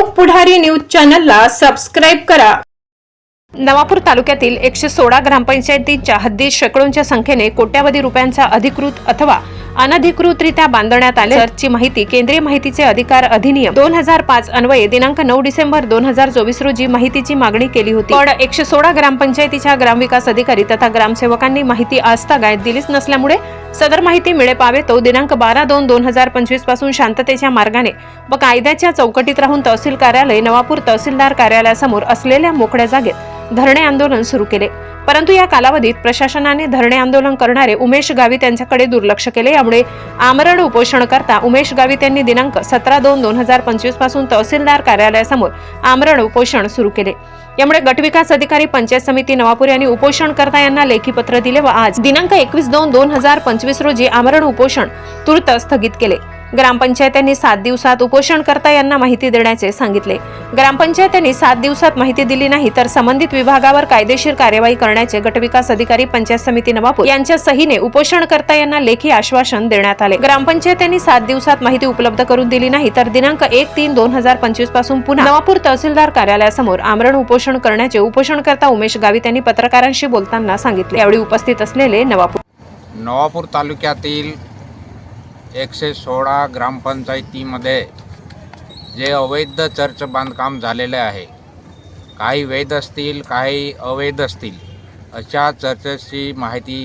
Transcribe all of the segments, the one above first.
पुढारी news चॅनलला subscribe करा. नवापूर तालुक्यातील एकशे सोळा ग्रामपंचायतीच्या हद्दीत शेकडोंच्या संख्येने कोट्यावधी रुपयांचा अधिकृत अथवा अनधिकृतरित्या बांधण्यात आल्याची माहिती केंद्रीय माहितीचे अधिकार अधिनियम दोन हजार पाच अन्वये दिनांक नऊ डिसेंबर दोन हजार चोवीस रोजी माहितीची मागणी केली होती. पण एकशे सोळा ग्रामपंचायतीच्या ग्रामविकास अधिकारी तथा ग्रामसेवकांनी माहिती आजतागायत दिलीच नसल्यामुळे सदर माहिती मिळे पावे तो दिनांक बारा दोन दोन हजार पंचवीसपासून शांततेच्या मार्गाने व कायद्याच्या चौकटीत राहून तहसील कार्यालय नवापूर तहसीलदार कार्यालयासमोर असलेल्या मोकळ्या जागेत धरणे आंदोलन सुरू केले. परंतु या कालावधीत प्रशासनाने धरणे आंदोलन करणारे उमेश गावित यांच्याकडे दुर्लक्ष केले. यामुळे आमरण उपोषण करता उमेश गावित यांनी दिनांक सतरा दोन दोन हजार पंचवीसपासून तहसीलदार कार्यालयासमोर आमरण उपोषण सुरू केले. यामुळे गटविकास अधिकारी पंचायत समिती नवापूर यांनी उपोषणकर्ता यांना लेखी पत्र दिले व आज दिनांक एकवीस दोन दोन हजार पंचवीस रोजी आमरण उपोषण तूर्त स्थगित केले. ग्रामपंचायतींनी सात दिवसात उपोषणकर्ता यांना माहिती देण्याचे सांगितले. ग्रामपंचायतींनी सात दिवसात माहिती दिली नाही तर संबंधित विभागावर कायदेशीर कार्यवाही करण्याचे गटविकास अधिकारी पंचायत समिती नवापूर यांच्या सहीने उपोषणकर्ता यांना लेखी आश्वासन देण्यात आले. ग्रामपंचायतींनी सात दिवसात माहिती उपलब्ध करून दिली नाही तर दिनांक एक तीन दोन हजार पंचवीसपासून पुन्हा नवापूर तहसीलदार कार्यालयासमोर आमरण उपोषण करण्याचे उपोषणकर्ता उमेश गावित यांनी पत्रकारांशी बोलताना सांगितले. यावेळी उपस्थित असलेले नवापूर नवापूर तालुक्यातील एकशे सोळा ग्रामपंचायतीमध्ये जे अवैध चर्च बांधकाम झालेले आहे काही वैध असतील काही अवैध असतील अशा चर्चेची माहिती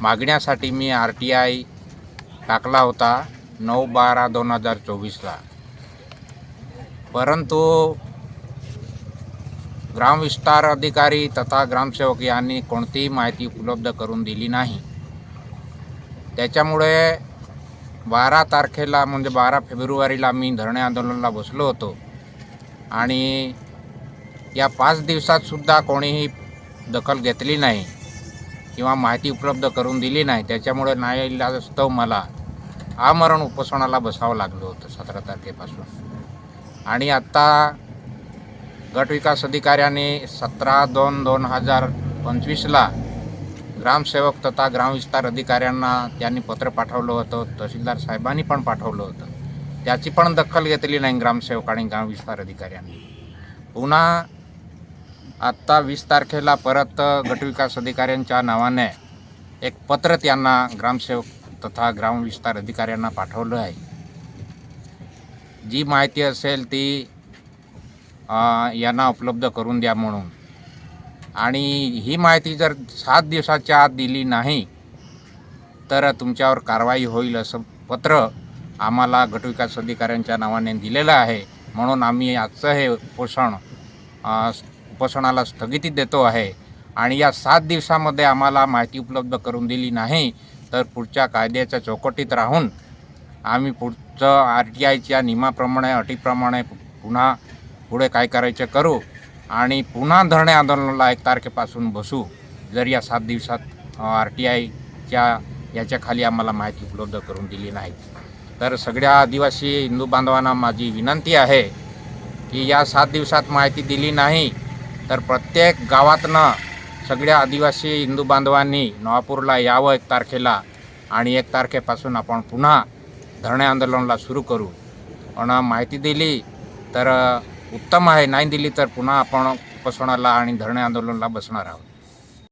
मागण्यासाठी मी आर टी आय टाकला होता नऊ बारा दोन हजार चोवीसला. परंतु ग्रामविस्तार अधिकारी तथा ग्रामसेवक यांनी कोणतीही माहिती उपलब्ध करून दिली नाही. त्याच्यामुळे बारा तारखेला म्हणजे बारा फेब्रुवारीला मी धरणे आंदोलनाला बसलो होतो. आणि या पाच दिवसातसुद्धा कोणीही दखल घेतली नाही किंवा माहिती उपलब्ध करून दिली नाही. त्याच्यामुळे न्यायालयास्तव मला आमरण उपोषणाला बसावं लागलं होतं सतरा तारखेपासून. आणि आत्ता गटविकास अधिकाऱ्याने सतरा दोन दोन हजार पंचवीसला ग्रामसेवक तथा ग्रामविस्तार अधिकाऱ्यांना त्यांनी पत्र पाठवलं होतं तहसीलदार साहेबांनी पण पाठवलं होतं. त्याची पण दखल घेतली नाही ग्रामसेवक आणि ग्रामविस्तार अधिकाऱ्यांनी. पुन्हा आत्ता वीस तारखेला परत गटविकास अधिकाऱ्यांच्या नावाने एक पत्र त्यांना ग्रामसेवक तथा ग्रामविस्तार अधिकाऱ्यांना पाठवलं आहे. जी माहिती असेल ती यांना उपलब्ध करून द्या म्हणून. आणि ही माहिती जर सात दिवसाच्या आत दिली नाही तर तुमच्यावर कारवाई होईल असं पत्र आम्हाला गटविकास अधिकाऱ्यांच्या नावाने दिलेलं आहे. म्हणून आम्ही आजचं हे उपोषण उपोषणाला स्थगिती देतो आहे. आणि या सात दिवसामध्ये आम्हाला माहिती उपलब्ध करून दिली नाही तर पुढच्या कायद्याच्या चौकटीत राहून आम्ही पुढचं आर टी आयच्या नियमाप्रमाणे अटीप्रमाणे पुन्हा पुढे काय करायचे करू? आणि पुन्हा धरणे आंदोलनाला एक तारखेपासून बसू. जर या सात दिवसात आर टी आयच्या याच्याखाली आम्हाला माहिती उपलब्ध करून दिली नाही. तर सगळ्या आदिवासी हिंदू बांधवांना माझी विनंती आहे की या सात दिवसात माहिती दिली नाही तर प्रत्येक गावातनं सगळ्या आदिवासी हिंदू बांधवांनी नवापूरला यावं एक तारखेला आणि एक तारखेपासून आपण पुन्हा धरणे आंदोलनाला सुरू करू. पण माहिती दिली तर उत्तम आहे. नाही दिली तर पुन्हा आपण उपोषणाला आणि धरणे आंदोलनाला बसणार आहोत.